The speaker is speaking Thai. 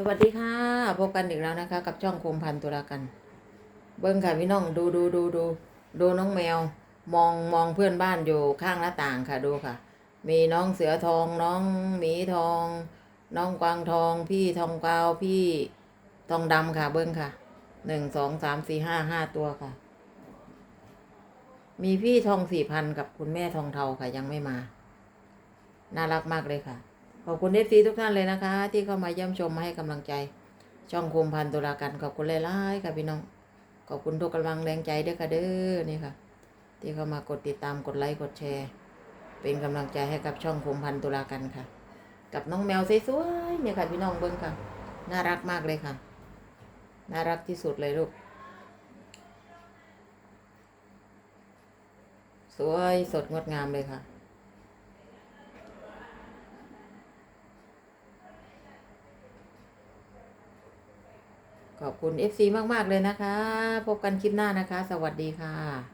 สวัสดีค่ะพบกันอีกแล้วนะคะ กับช่องคมพันตุลากัน เบิ้งค่ะพี่น้องดูดูดูดูดูน้องแมว มองมองเพื่อนบ้านอยู่ข้างหน้าต่างค่ะดูค่ะ มีน้องเสือทองน้องหมีทอง น้องกวางทอง พี่ทองกาวพี่ทองดำค่ะ เบิ้งค่ะหนึ่งสองสามสี่ห้าห้าตัวค่ะ มีพี่ทองสี่พันกับคุณแม่ทองเทาค่ะยังไม่มา น่ารักมากเลยค่ะ ขอบคุณเอฟซีทุกท่านเลยนะคะ ที่เข้ามาเยี่ยมชมมาให้กำลังใจ ช่องคุมพันตุลากันขอบคุณหลายๆค่ะพี่น้อง ขอบคุณทุกกำลังแรงใจด้วยค่ะเด้อนี่ค่ะ ที่เข้ามากดติดตามกดไลค์กดแชร์ เป็นกำลังใจให้กับช่องคุมพันตุลากันค่ะ กับน้องแมวสวยๆเนี่ยค่ะพี่น้องเบิ้งค่ะ น่ารักมากเลยค่ะ น่ารักที่สุดเลยลูกสวยสดงดงามเลยค่ะ ขอบคุณ FC มาก ๆ เลยนะคะ พบกันคลิปหน้านะคะ สวัสดีค่ะ